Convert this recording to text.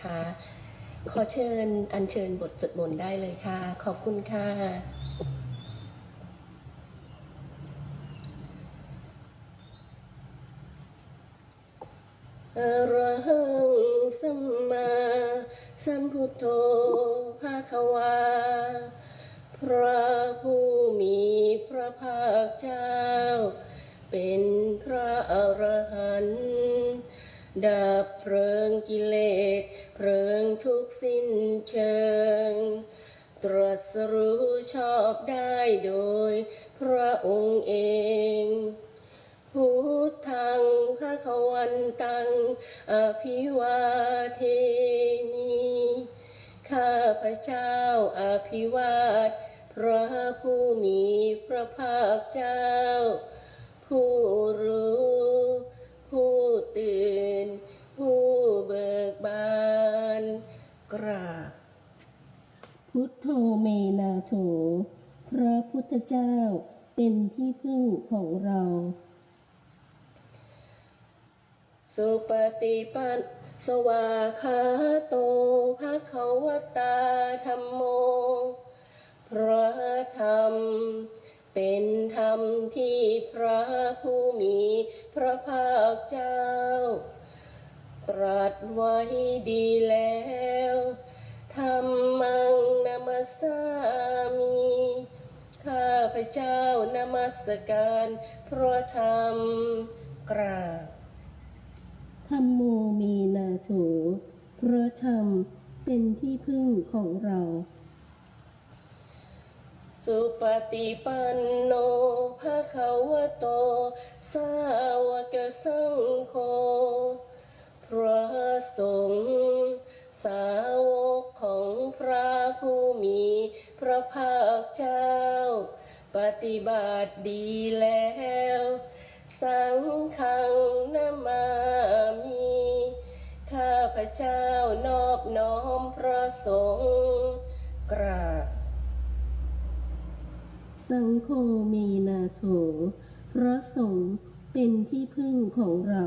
นะคะ ขอเชิญอัญเชิญบทสวดมนต์ได้เลยค่ะ ขอบคุณค่ะ อระหังสัมมาสัมพุทโธภาควา พระผู้มีพระภาคเจ้า เป็นพระอรหันต์ ดับเพลิงกิเลสเพลิงทุกสิ้นเชิง ตรัสรู้ชอบได้โดยพระองค์เองพุทธังพระควันตัง อภิวาเทมิข้าพระเจ้าอภิวาทพระผู้มีพระภาคเจ้า ผู้รู้ กราบ พุทโธเมนาโถ พระพุทธเจ้าเป็นที่พึ่งของเรา สุปฏิปันสวาคาโตภะคะวตาธรรมโม พระธรรม เป็นธรรมที่พระผู้มี พระภาคเจ้า ตรัสไว้ดีแล้วธรรมังนามัสสามิข้าพระเจ้านมัสการพระธรรมกราบธรรมโมมีนาโถพระธรรมเป็นที่พึ่งของเรา สุปฏิปันโนภะคะวะโต สาวกสังโฆ ปฏิบัติดีแล้ว สังฆังนามามิข้าพระเจ้านอบน้อมพระสงฆ์กราบสังโฆมีนาโถพระสงฆ์เป็นที่พึ่งของเรา